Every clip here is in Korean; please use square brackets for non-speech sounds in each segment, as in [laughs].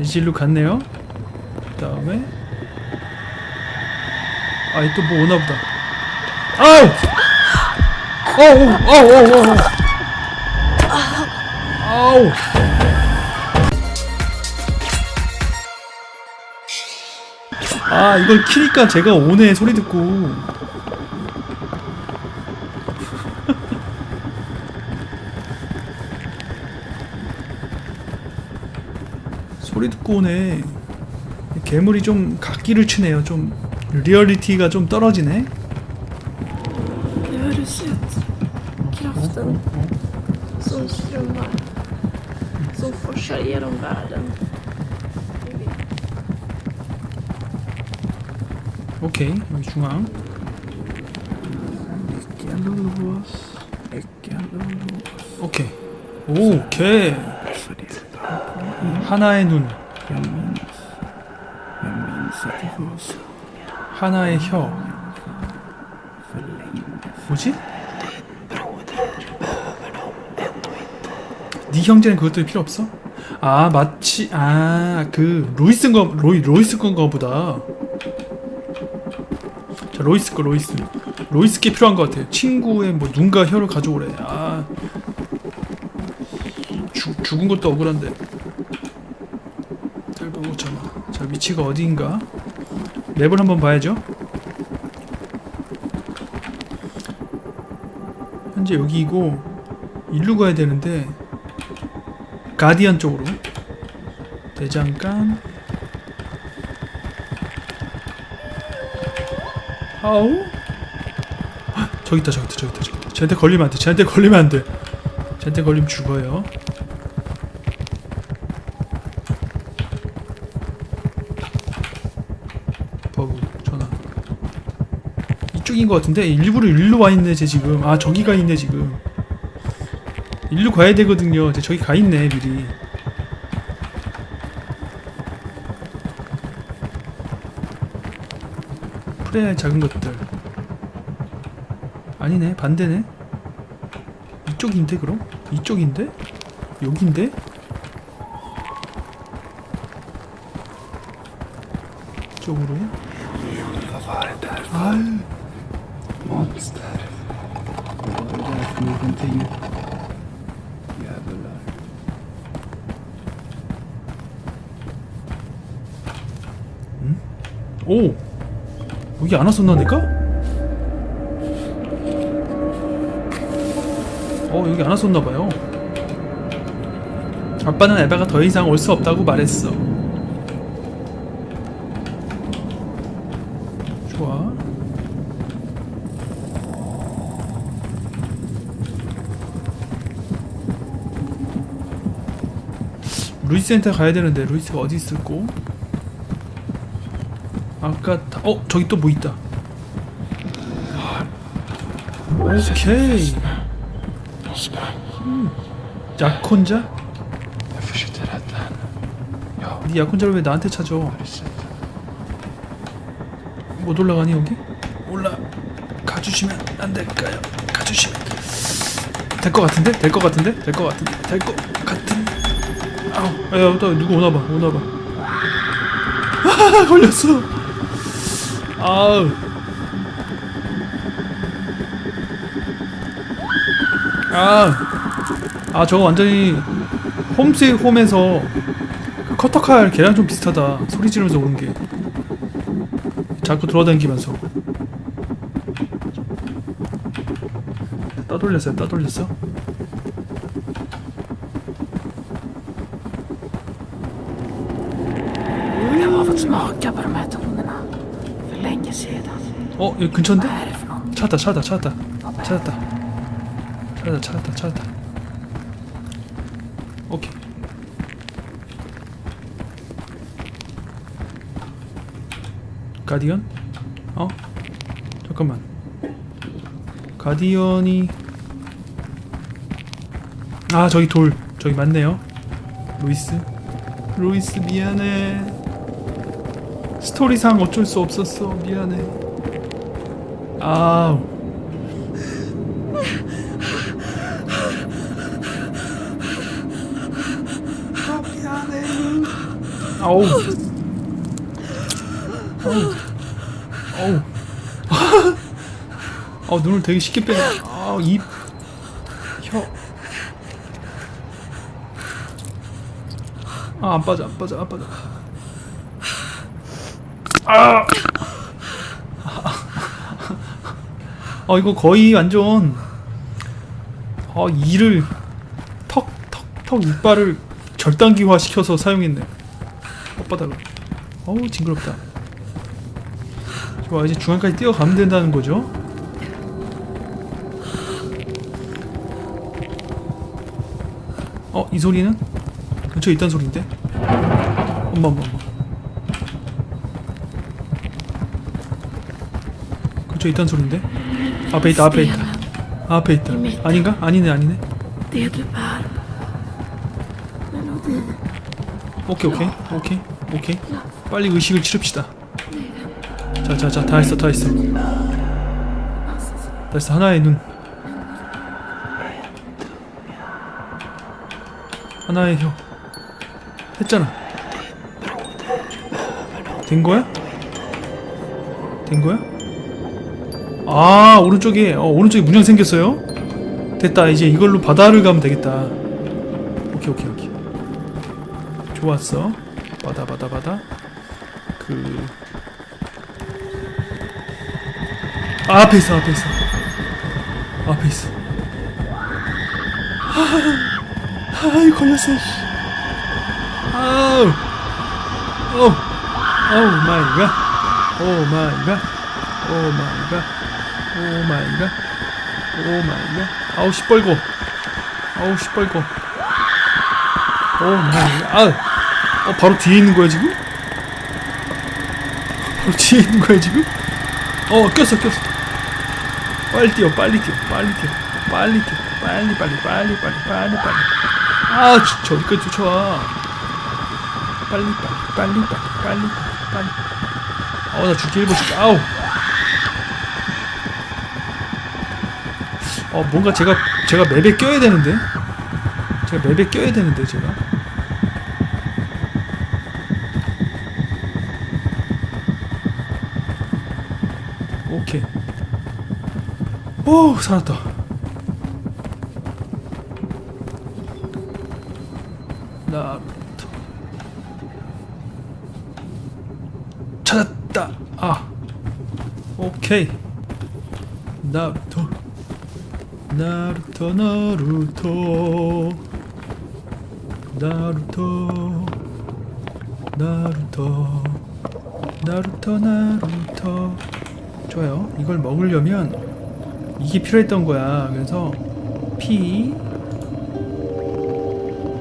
이제 일로 갔네요. 그 다음에 아이 또 뭐 오나 보다. 아우! 어우! 어우! 어우! 어우! 아우! 아 이걸 키니까 제가 오네 소리 듣고 소리 듣고 오네 괴물이 좀 각기를 치네요 좀 리얼리티가 좀 떨어지네 Nu har du sett kraften som strömmar. Som forsar genom världen. 오케이 여기 중앙 오케이 오케이 하나의 눈 하나의 혀. 뭐지? 네 형제는 그것도 필요 없어? 아 마치 아 그 로이스 거 로이 로이스 건가 보다. 자 로이스 거 로이스. 로이스 게 필요한 것 같아요 친구의 뭐 눈과 혀를 가져오래. 아 죽, 죽은 것도 억울한데. 못 참아 자 위치가 어디인가? 맵을 한번 봐야죠. 현재 여기이고 일로 가야 되는데 가디언 쪽으로. 대장간. 아우? 헉, 저기 있다 저기 있다 저기 있다 저기 있다. 쟤한테 걸리면 안돼 쟤한테 걸리면 안돼. 쟤한테 걸리면 죽어요 버그 전화 이쪽인 것 같은데? 일부러 일로 와 있네 쟤 지금. 아 저기 가 있네 지금. 일로 가야 되거든요. 쟤 저기 가 있네 미리. 프레야 작은 것들. 아니네 반대네. 이쪽인데 그럼? 이쪽인데? 여긴데? 이쪽으로 där för någonting? Jävlar. 오 여기 안 왔었나 내가? 어 여기 안 왔었나봐요 아빠는 에바가 더 이상 올 수 없다고 말했어 좋아 루이스 센터 가야 되는데 루이스가 어디 있을고? 아까 다, 어 저기 또 뭐 있다. 오케이. 음, 약혼자? 네 약혼자를 왜 나한테 찾아? 못 올라가니 여기? 올라 가주시면 안 될까요? 가주시면 될 것 같은데? 될 것 같은데? 될 것 같은데? 될 것 같은. 아우, 야, 또 누구 오나 봐, 오나 봐. 아, 걸렸어. 아우. 아, 아 저거 완전히 홈스 홈에서 그 커터칼 걔랑 좀 비슷하다. 소리 지르면서 오는 게. 자꾸 돌아다니면서 떠돌렸어요 떠돌렸어 smaka på de här tonerna. För länge sedan. 어 여기 근처인데? Vad är det för något? 찾았다 찾았다 찾았다 찾았다 찾았다 찾았다 찾았다 오케이 가디언? 어? 잠깐만 가디언이 아 저기 돌 저기 맞네요 루이스 루이스 미안해 스토리상 어쩔 수 없었어 미안해 아우 아 미안해 아우. 아우. 아우. 아 눈을 되게 쉽게 빼네. 아 입. 혀. 아 안 빠져 안 빠져 안 빠져. 아. 아 이거 거의 완전 아 이를 턱 턱 턱 이빨을 절단기화 시켜서 사용했네. 혓바닥을. 어우 징그럽다. 좋아 이제 중앙까지 뛰어가면 된다는 거죠. 어이 소리는 근처에 있단 소리인데. 엄마 엄마 엄마. 근처에 있단 소리인데. 앞에 있다 앞에 있다. 앞에 있다. 아닌가? 아니네 아니네. 오케이 오케이 오케이 오케이 빨리 의식을 치릅시다 자자자 다 했어 다 했어 다 했어 하나의 눈 하나의 혀 했잖아 된 거야? 된 거야? 아 오른쪽에 어 오른쪽에 문양 생겼어요 됐다 이제 이걸로 바다를 가면 되겠다 오케이 오케이 오케이 좋았어. 바다 바다 바다. 그 아, 앞에 있어 앞에 있어. 앞에 있어. 아, 아이 걸렸어. 씨. 아우. 오. 오 마이 갓. 오 마이 갓. 오 마이 갓. 오 마이 갓. 오 마이 갓. 아우 시뻘고. 아우 시뻘고. 오 마이 갓. 아. 어 바로 뒤에 있는 거야 지금? 바로 뒤에 있는 거야 지금? 어 꼈어 꼈어 빨리 뛰어 빨리 뛰어 빨리 뛰어 빨리 뛰어 빨리 빨리 빨리 빨리 빨리 빨리 아 저- 저기까지 쫓아와 빨리 빨리 빨리 빨리 빨리 빨리 어나 죽기 일보 죽 아우 어 뭔가 제가 제가 맵에 껴야 되는데 제가 맵에 껴야 되는데 제가 오케이. 오, 살았다. 나루토. 찾았다. 아. 오케이. 나루토. 나루토 나루토. 나루토. 나루토. 나루토 나루토. 좋아요. 이걸 먹으려면 이게 필요했던 거야. 그래서 P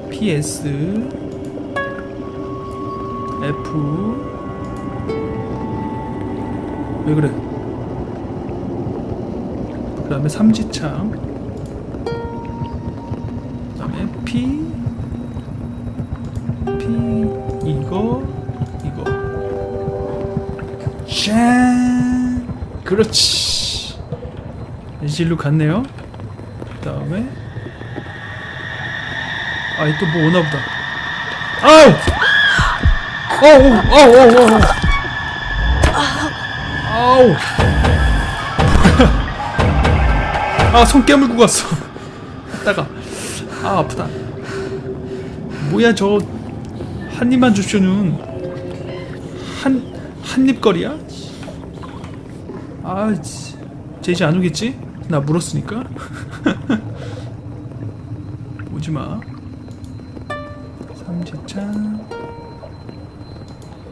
PS F 왜 그래? 그 다음에 삼지창 짠 그렇지. 이제 일로 갔네요. 그 다음에 아이 또 뭐 오나 보다. 아우 어우 어우 어우 어우. 아우. [laughs] 아손 깨물고 갔어. 했다가. 아 아프다. 뭐야 저 한 입만 줍쇼는 한 한입거리야? 아, 씨. 쟤 이제 안 오겠지? 나 물었으니까. [laughs] 오지 마. 삼지창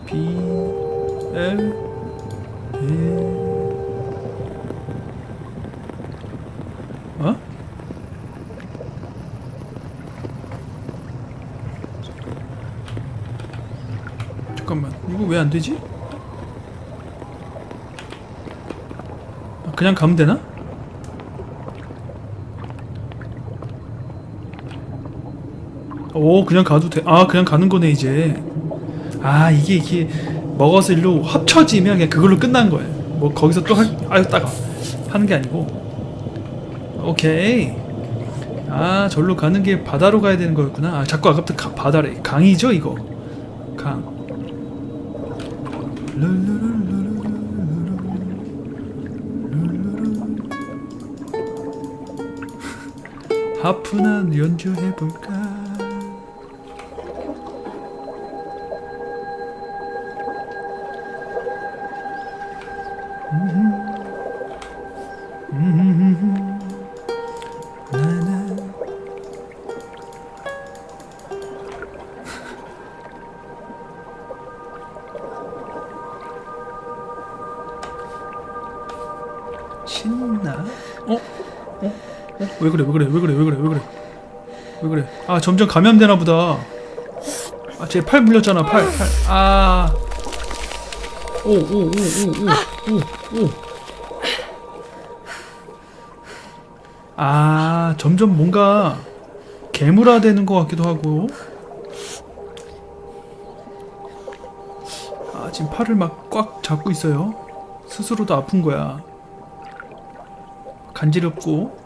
B L E 어? 잠깐만 이거 왜 안 되지? 그냥 가면 되나? 오 그냥 가도 돼. 아 그냥 가는 거네 이제. 아 이게 이게 먹어서 일로 합쳐지면 그냥 그걸로 끝난 거예요. 뭐 거기서 또 할, 아유 따가 하는 게 아니고. 오케이. 아 절로 가는 게 바다로 가야 되는 거였구나. 아 자꾸 아까부터 가- 바다래. 강이죠 이거. 강. 룰루루. 하프나 연주해볼까? 신나? 어? 어? 어? 왜 그래? 왜 그래? 왜 그래? 왜 그래? 왜 그래? 왜 그래? 아 점점 감염되나 보다. 아 제 팔 물렸잖아 팔. 팔. 아. 오오오오오오 오. 아 점점 뭔가 괴물화되는 것 같기도 하고. 아 지금 팔을 막 꽉 잡고 있어요. 스스로도 아픈 거야. 간지럽고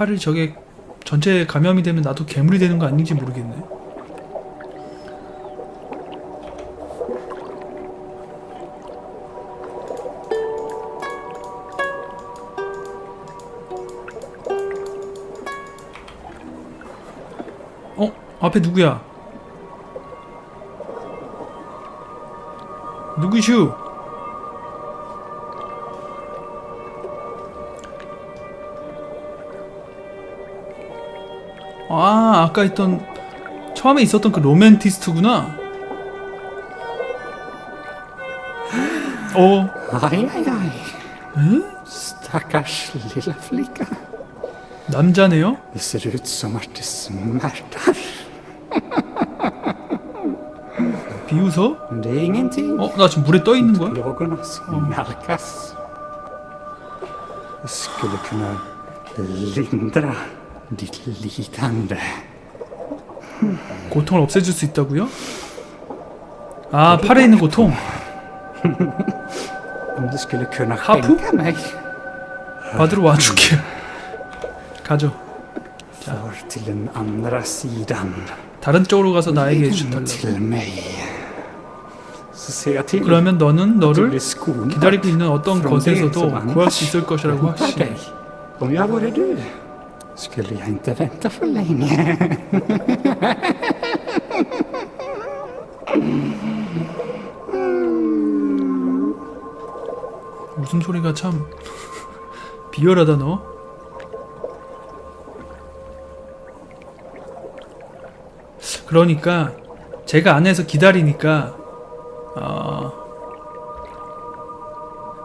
팔을 저게 전체 감염이 되면 나도 괴물이 되는 거 아닌지 모르겠네. 어? 앞에 누구야? 누구슈? 아, 아까 있던 처음에 있었던 그 로맨티스트구나. 어, aj. 에? Stackars lilla flicka. 남자네요? Det ser ut som att det smärtar. 비웃어? Men det är ingenting. 어, 나 지금 물에 떠 있는 거야? Plågorna ska nalkas. Det skulle kunna lindra lidande. 고통을 없애줄 수 있다고요? 아, 팔에 있는 고통. Mig 받으러 와줄게. 가죠. sidan. 다른 쪽으로 가서 나에게 till 그러면 너는 너를 기다리고 있는 어떤 것에서도 구할 수 있을 것이라고 확신해. Skulle jag inte vänta för länge. 웃음소리가 참 비열하다 너. 그러니까 제가 안에서 기다리니까 어,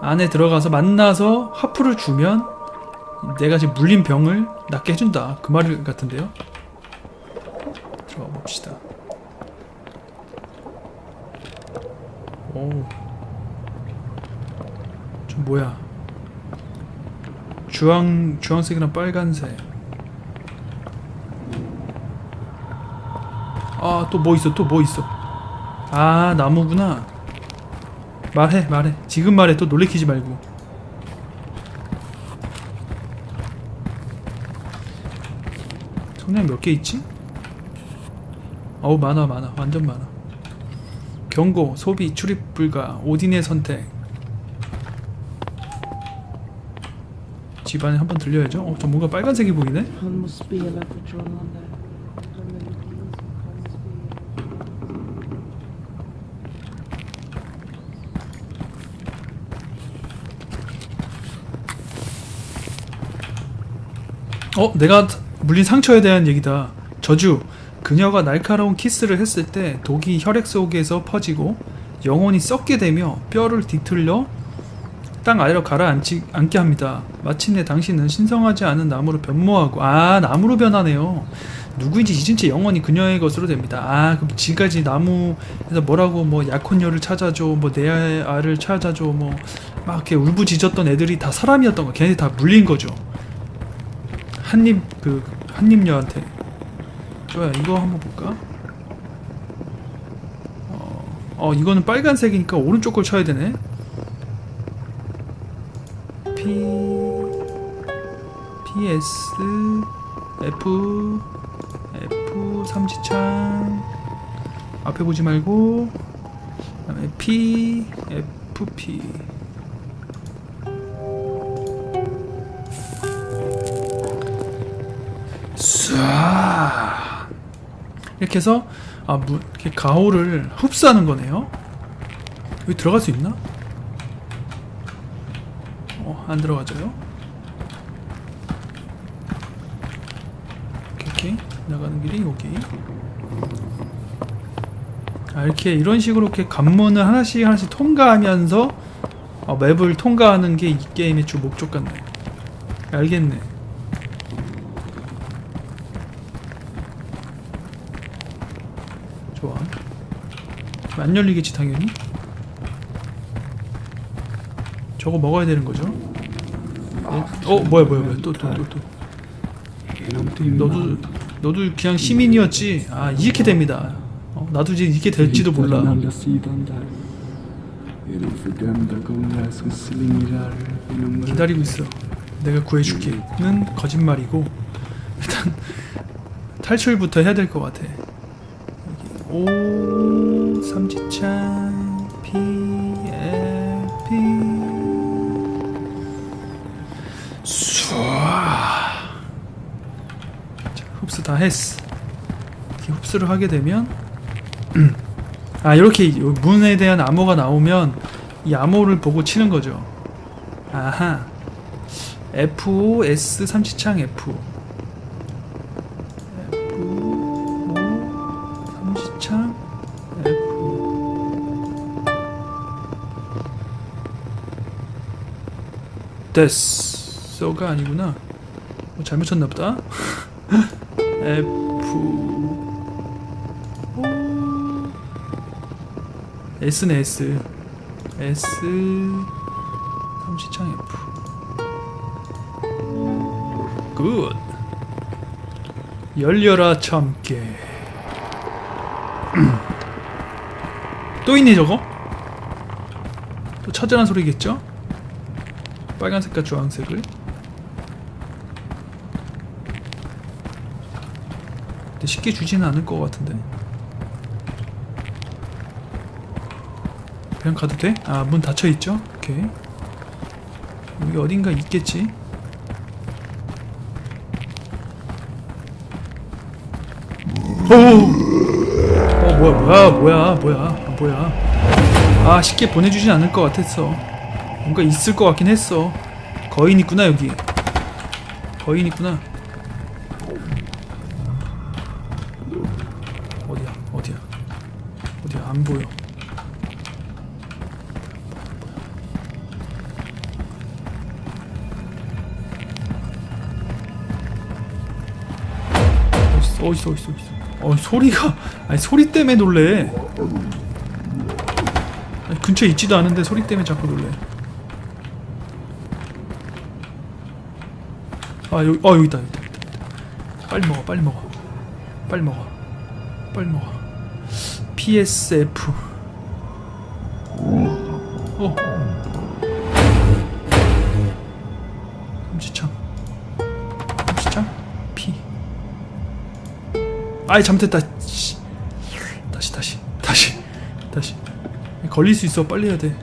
안에 들어가서 만나서 하프를 주면 내가 지금 물린 병을 낫게 해준다 그 말 같은데요. 들어가 봅시다. 오. 저 뭐야? 주황 주황색이랑 빨간색. 아 또 뭐 있어? 또 뭐 있어? 아 나무구나. 말해 말해. 지금 말해. 또 놀래키지 말고. 성냥 몇 개 있지? 어우 많아 많아 완전 많아. 경고 소비 출입 불가 오딘의 선택. 집안에 한번 들려야죠. 어, 저 뭔가 빨간색이 보이네. 어, 내가 물린 상처에 대한 얘기다. 저주. 그녀가 날카로운 키스를 했을 때 독이 혈액 속에서 퍼지고 영혼이 썩게 되며 뼈를 뒤틀려 땅 아래로 가라앉지 않게 합니다. 마침내 당신은 신성하지 않은 나무로 변모하고 아 나무로 변하네요. 누구인지 잊은 채 영원히 그녀의 것으로 됩니다. 아 그럼 지금까지 나무에서 뭐라고 뭐 약혼녀를 찾아줘 뭐 내 알을 찾아줘 뭐 막 이렇게 울부짖었던 애들이 다 사람이었던 거 걔네 다 물린 거죠. 한입 그 한입녀한테. 좋아요 이거 한번 볼까? 어, 어 이거는 빨간색이니까 오른쪽 걸 쳐야 되네. P PS F F 삼지창. 앞에 보지 말고 그다음에 P FP 이렇게 해서 아, 무, 이렇게 가오를 흡수하는 거네요. 여기 들어갈 수 있나? 어, 안 들어가져요. 오케이, 오케이. 나가는 길이 여기. 아, 이렇게 이런 식으로 이렇게 관문을 하나씩 하나씩 통과하면서 어, 맵을 통과하는 게 이 게임의 주 목적 같네. 알겠네. 좋아. 안 열리겠지 당연히. 저거 먹어야 되는 거죠? 어, 어 뭐야 뭐야 뭐야 또 또 또 또. 너도 너도 그냥 시민이었지. 아 이렇게 됩니다. 어, 나도 이제 이렇게 될지도 몰라. 기다리고 있어. 내가 구해줄게는 거짓말이고 일단 탈출부터 해야 될 것 같아. 오 삼지창 P L P 수아 자, 흡수 다 했어. 이렇게 흡수를 하게 되면 [clears throat] 아 이렇게 문에 대한 암호가 나오면 이 암호를 보고 치는 거죠. 아하. F S 삼지창 F 됐어가 아니구나. 뭐 잘못 쳤나 보다. [laughs] F. S네 S. S 삼지창 F. 굿 열려라 참깨. [clears throat] 또 있네 저거? 또 찾으란 소리겠죠? 빨간색과 주황색을 근데 쉽게 주지는 않을 것 같은데 그냥 가도 돼? 아 문 닫혀있죠? 오케이 여기 어딘가 있겠지? 오! 어 뭐야 뭐야 뭐야 뭐야 아, 뭐야 아 쉽게 보내주진 않을 것 같았어 뭔가 있을 것 같긴 했어. 거인 있구나 여기. 거인 있구나. 어디야? 어디야? 어디야? 안 보여. 어딨어? 어딨어? 어딨어? 어딨어? 어 소리가 아니 소리 때문에 놀래. 근처에 있지도 않은데 소리 때문에 자꾸 놀래 아 여기 어 여기 있다 여기 있다, 여기 있다. 빨리 먹어 빨리 먹어. 빨리 먹어. 빨리 먹어. PSF 어. 금지창. 금지창? P. 아이 잘못했다. 씨. 다시 다시 다시 다시. 걸릴 수 있어. 빨리 해야 돼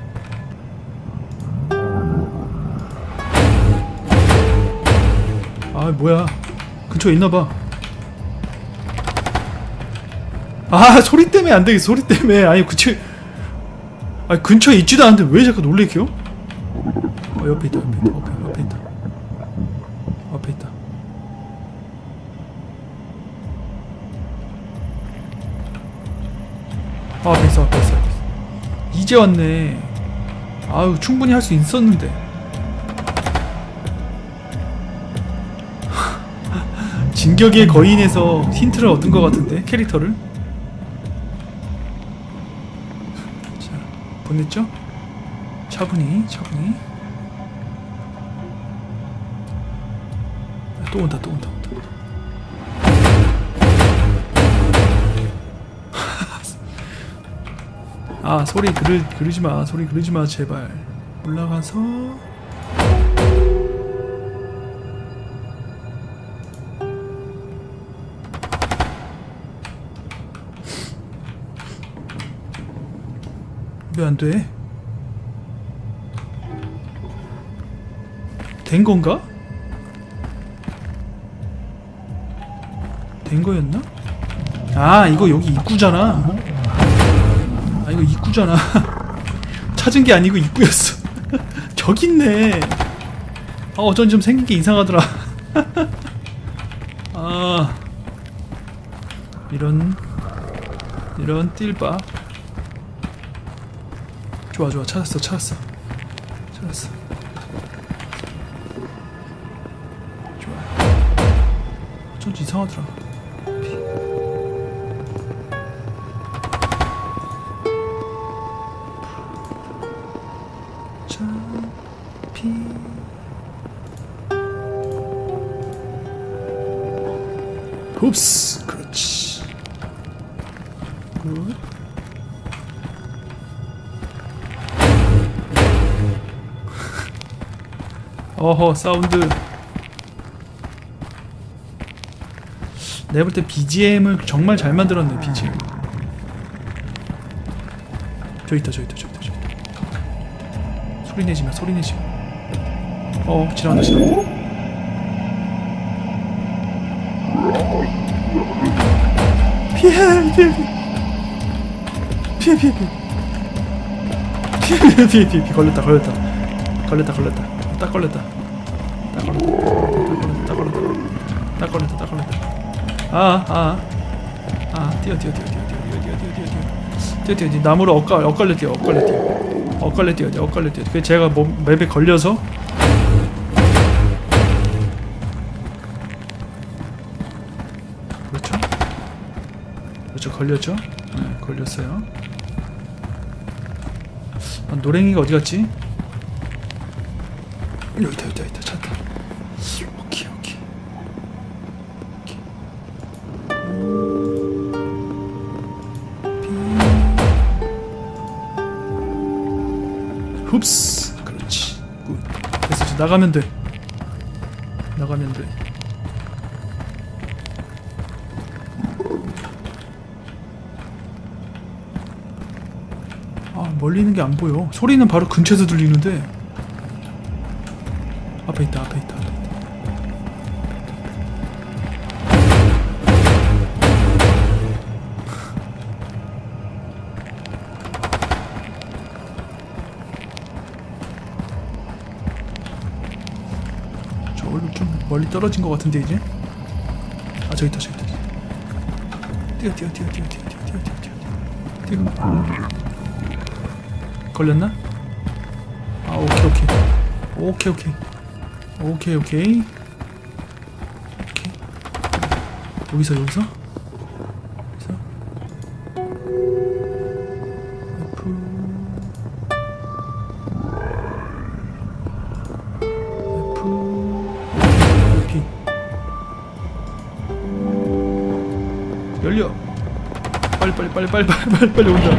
뭐야 근처에 있나봐 아 소리 때문에 안 되겠어 소리 때문에 아니 근처에 아니 근처에 있지도 않은데 왜 자꾸 놀래켜? 어 옆에 있다 옆에 있다 옆에, 옆에 있다 앞에 있다 아, 앞에 있어, 있어. 이제 왔네. 아유, 충분히 할 수 있었는데. 진격의 거인에서 힌트를 얻은 것 같은데, 캐릭터를. 자, 보냈죠? 차분히, 차분히. 아, 또 온다, 또 온다, 온다. [laughs] 아 소리 그르 그르지 마 소리 그르지 마 제발 올라가서 왜 안 돼? 된 건가? 된 거였나? 아 이거 여기 입구잖아 아 이거 입구잖아 [laughs] 찾은 게 아니고 입구였어 [laughs] 저기 있네 아 어쩐지 좀 생긴 게 이상하더라 [laughs] 아 이런 이런 띨바 좋아 좋아. 찾았어 찾았어. 찾았어. 좋아. 어쩐지 이상하더라 어허 사운드. 내가 볼 때 BGM을 정말 잘 만들었네 BGM 저 있다 저 있다 저 있다 저 있다. 소리 내지 마 소리 내지 마어 지나간다 지나간다 피해 피해 피해. 피해 피해 피해. 피해 피해 피해 피해. 걸렸다 걸렸다. 걸렸다 걸렸다 딱 걸렸다. 딱 걸렸다. 딱 걸렸다. 딱 걸렸다. 딱 걸렸다. 아 아 아 뛰어 뛰어 뛰어 뛰어 뛰어 뛰어 뛰어 뛰어 뛰어. 뛰어 뛰어. 뛰어 나무로 엇갈 엇갈려 뛰어 엇갈려 뛰어. 엇갈려 뛰어 엇갈려 뛰어. 그 제가 몸 맵에 걸려서. 그렇죠? 그렇죠. 걸렸죠? 네 걸렸어요. 아, 노랭이가 어디 갔지 여기다 여기다 여기다 찾다 오케이 오케이. 흡스. 그렇지. 굿. 됐어 이제 나가면 돼. 나가면 돼. 아, 멀리 있는 게 안 보여. 소리는 바로 근처에서 들리는데. 앞에 있다, 앞에 있다, 있다. 저걸로 좀 멀리 떨어진 것 같은데 이제? 아 저기 있다 저기 있다 뛰어 뛰어 뛰어 뛰어 뛰어 뛰어 뛰어 뛰어 뛰어 걸렸나? 아 오케이 오케이 오케이 오케이 오케이 오케이. 오케이. 여기서 여기서? 여기서? F. F. P 열려. 빨리 빨리 빨리 빨리 빨리 빨리 온다.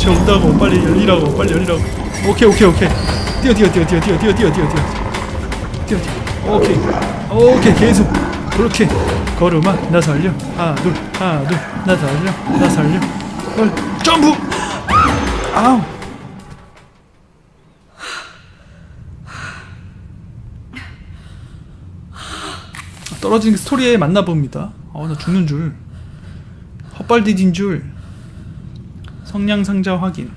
저 온다고. 빨리 열리라고. 빨리 열리라고. 오케이 오케이 오케이. 뛰어 뛰어 뛰어 뛰어 뛰어 뛰어 뛰어 뛰어 뛰어 뛰어 오케이. 오케이 계속. 그렇게 걸음아 나 살려. 하나 둘 하나 둘나 살려. 나 살려. 빨리 점프! 아우. 게 스토리에 맞나 봅니다. 아나 죽는 줄. 헛발 디딘 줄. 성냥 상자 확인.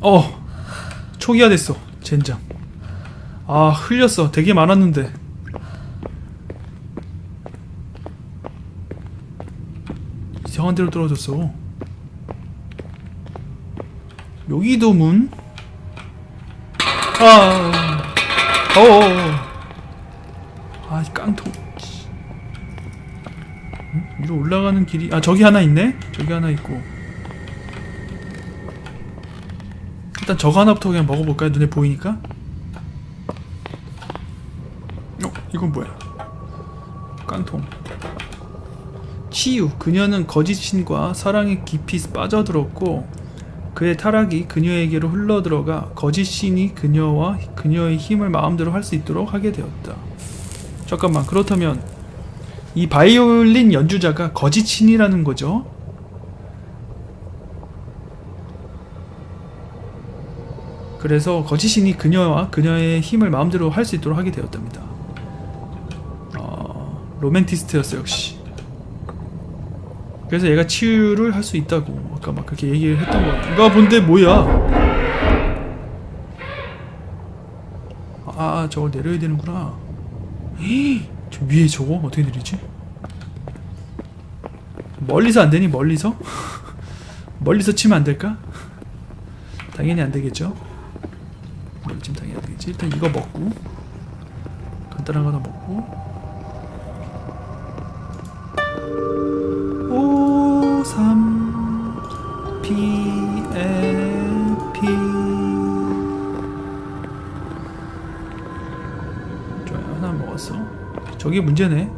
어 초기화 됐어 젠장. 아 흘렸어. 되게 많았는데. 이상한 데로 떨어졌어. 여기도 문? 아 어어 아 깡통. 씨. 응? 위로 올라가는 길이 아 저기 하나 있네? 저기 하나 있고 일단 저거 하나부터 그냥 먹어볼까요? 눈에 보이니까? 어 이건 뭐야? 깡통. 치유. 그녀는 거짓 신과 사랑에 깊이 빠져들었고 그의 타락이 그녀에게로 흘러들어가 거짓 신이 그녀와 그녀의 힘을 마음대로 할 수 있도록 하게 되었다. 잠깐만 그렇다면 이 바이올린 연주자가 거짓 신이라는 거죠? 그래서 거치신이 그녀와 그녀의 힘을 마음대로 할 수 있도록 하게 되었답니다. 어, 로맨티스트였어 역시. 그래서 얘가 치유를 할 수 있다고 아까 막 그렇게 얘기를 했던 거. 누가 본데 뭐야? 아 저걸 내려야 되는구나. 헤이, 저 위에 저거 어떻게 내리지? 멀리서 안 되니 멀리서? [laughs] 멀리서 치면 안 될까? 당연히 안 되겠죠. 되겠지. 일단 이거 먹고 간단한 거 하나 먹고. 5 3 P A P 좋아요. 하나 먹었어. 저게 문제네.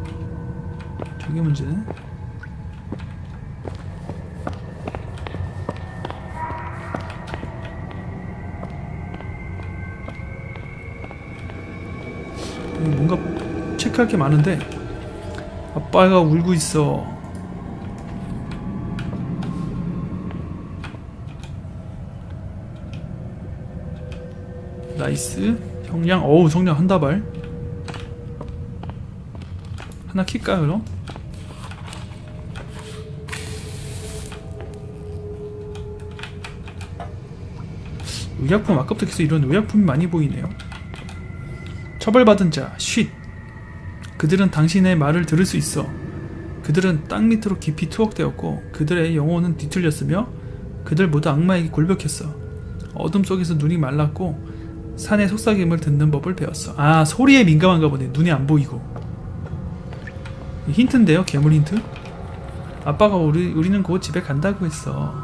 저게 문제네 여기 뭔가 체크할 게 많은데 아빠가 울고 있어 나이스 성량 어우 성량 한 다발 하나 킬까 그럼? 의약품 아까부터 계속 이런 의약품이 많이 보이네요 처벌받은 자 쉿. 그들은 당신의 말을 들을 수 있어 그들은 땅 밑으로 깊이 투옥되었고 그들의 영혼은 뒤틀렸으며 그들 모두 악마에게 굴벽했어 어둠 속에서 눈이 말랐고 산의 속삭임을 듣는 법을 배웠어. 아 소리에 민감한가 보네. 눈이 안 보이고. 힌트인데요, 괴물 힌트. 아빠가 우리 우리는 곧 집에 간다고 했어.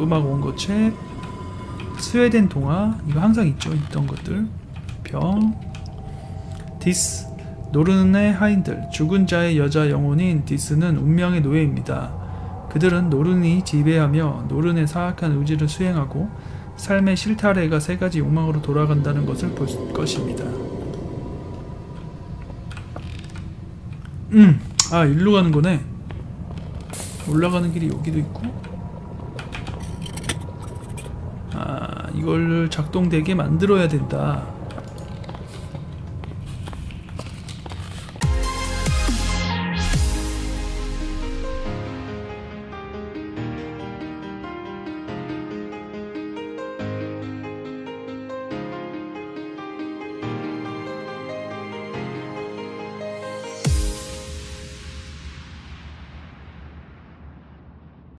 음악 원고 책, 스웨덴 동화 이거 항상 있죠, 있던 것들. 병, 디스, 노른의 하인들, 죽은 자의 여자 영혼인 디스는 운명의 노예입니다. 그들은 노른이 지배하며 노른의 사악한 의지를 수행하고 삶의 실타래가 세 가지 욕망으로 돌아간다는 것을 볼 것입니다. 음, 아 일로 가는 거네. 올라가는 길이 여기도 있고. 아 이걸 작동되게 만들어야 된다.